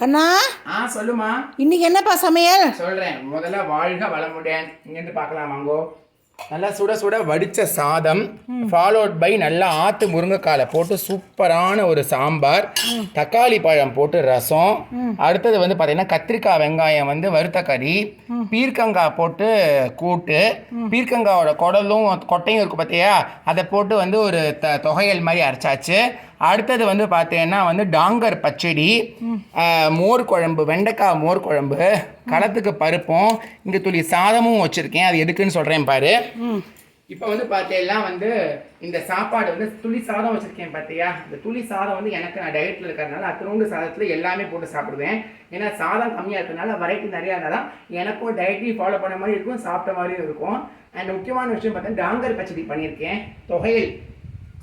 கண்ணா ஆ சொல்லுமா இன்னைக்கு என்னப்பா சமையல்? சொல்றேன். முதல்ல வாழ்க வளமுடன். இங்கேருந்து பார்க்கலாம் வாங்கோ. நல்லா சுட சுட வடிச்ச சாதம் ஃபாலோட் பை நல்லா ஆத்து முருங்கைக்காலை போட்டு சூப்பரான ஒரு சாம்பார் தக்காளி பழம் போட்டு ரசம். அடுத்தது வந்து பார்த்தீங்கன்னா கத்திரிக்காய் வெங்காயம் வந்து வறுத்த கறி பீர்க்கங்காய் போட்டு கூட்டு பீர்க்கங்காயோட குடலும் கொட்டையும் இருக்கு பார்த்தியா அதை போட்டு வந்து ஒரு த தொகையல் மாதிரி அரைச்சாச்சு. அடுத்தது வந்து பார்த்தீங்கன்னா வந்து டாங்கர் பச்சடி மோர் குழம்பு வெண்டைக்காய் மோர் குழம்பு களத்துக்கு பருப்பும் இங்கே துளி சாதமும் வச்சுருக்கேன். அது எதுக்குன்னு சொல்கிறேன் பாரு. இப்போ வந்து பார்த்தீங்கன்னா வந்து இந்த சாப்பாடு வந்து துளி சாதம் வச்சுருக்கேன் பார்த்தியா இந்த துளி சாதம் வந்து எனக்கு நான் டயட்டில் இருக்கிறதுனால அத்தனோண்டு சாதத்தில் எல்லாமே போட்டு சாப்பிடுவேன். ஏன்னா சாதம் கம்மியாக இருக்கிறதுனால வெரைட்டி நிறையா இருந்தால் தான் எனக்கும் டயட்டையும் ஃபாலோ பண்ண மாதிரி இருக்கும் சாப்பிட்ட மாதிரியும் இருக்கும். அண்ட் முக்கியமான விஷயம் பார்த்தா டாங்கர் பச்சடி பண்ணியிருக்கேன். தொகையல்.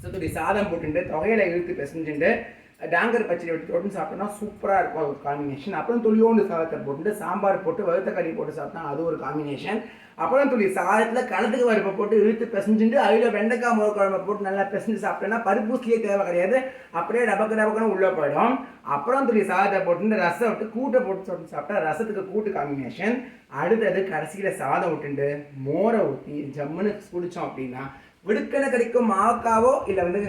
சுத்தடி சாதம் போட்டுட்டு தொகையில இழுத்து பிசைஞ்சுட்டு டாங்கர் பச்சடி எடுத்து தொட்டு சாப்பிட்டோம்னா சூப்பராக இருக்கும் ஒரு காம்பினேஷன் அப்புறம் துளியோண்டு சாதத்தை போட்டுட்டு சாம்பார் போட்டு வறுத்த கறி போட்டு சாப்பிட்டா அது ஒரு காம்பினேஷன் அப்புறம் துளி சாதத்தில் கலத்துக்கு பருப்பை போட்டு இழுத்து பிசைஞ்சுட்டு அதில் வெண்டைக்காய் மோர் குழம்பை போட்டு நல்லா பிசைஞ்சு சாப்பிட்டோன்னா பருப்பூசியே தேவை கிடையாது. அப்படியே டபக்கு டபக்குன்னு உள்ளே போயிடும். அப்புறம் துளி சாதத்தை போட்டு ரசம் விட்டு கூட்டை போட்டு சாப்பிட்டு சாப்பிட்டா ரசத்துக்கு கூட்டு காம்பினேஷன் அடுத்தது கடைசியில் சாதம் விட்டுண்டு மோரை ஊற்றி ஜம்முன்னு குடித்தோம் அப்படின்னா விடுக்கணை கிடைக்கும் மாக்காவோ இல்லை வந்து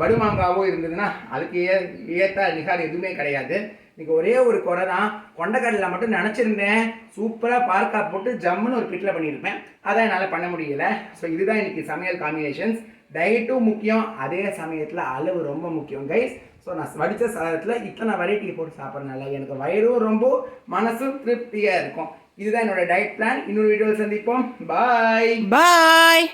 வடுமாங்காவோ இருந்ததுன்னா அதுக்கு ஏ ஏற்ற நிகார் எதுவுமே கிடையாது. இன்னைக்கு ஒரே ஒரு குறை தான். கொண்டக்கடலை மட்டும் நினச்சிருந்தேன். சூப்பராக பார்க்கா போட்டு ஜம்முன்னு ஒரு பிட்டில் பண்ணியிருப்பேன். அதை என்னால் பண்ண முடியல. ஸோ இதுதான் இன்றைக்கி சமையல் காம்பினேஷன்ஸ் டயட்டும் முக்கியம். அதே சமயத்தில் அளவு ரொம்ப முக்கியம் கைஸ் ஸோ நான் வடித்த சாதத்தில் இத்தனை வெரைட்டி போட்டு சாப்பிட்றதுனால எனக்கு வயிறும் ரொம்ப மனசும் திருப்தியாக இருக்கும். இதுதான் என்னோட டயட் பிளான் இன்னொரு வீடியோவில் சந்திப்போம். பாய் பாய்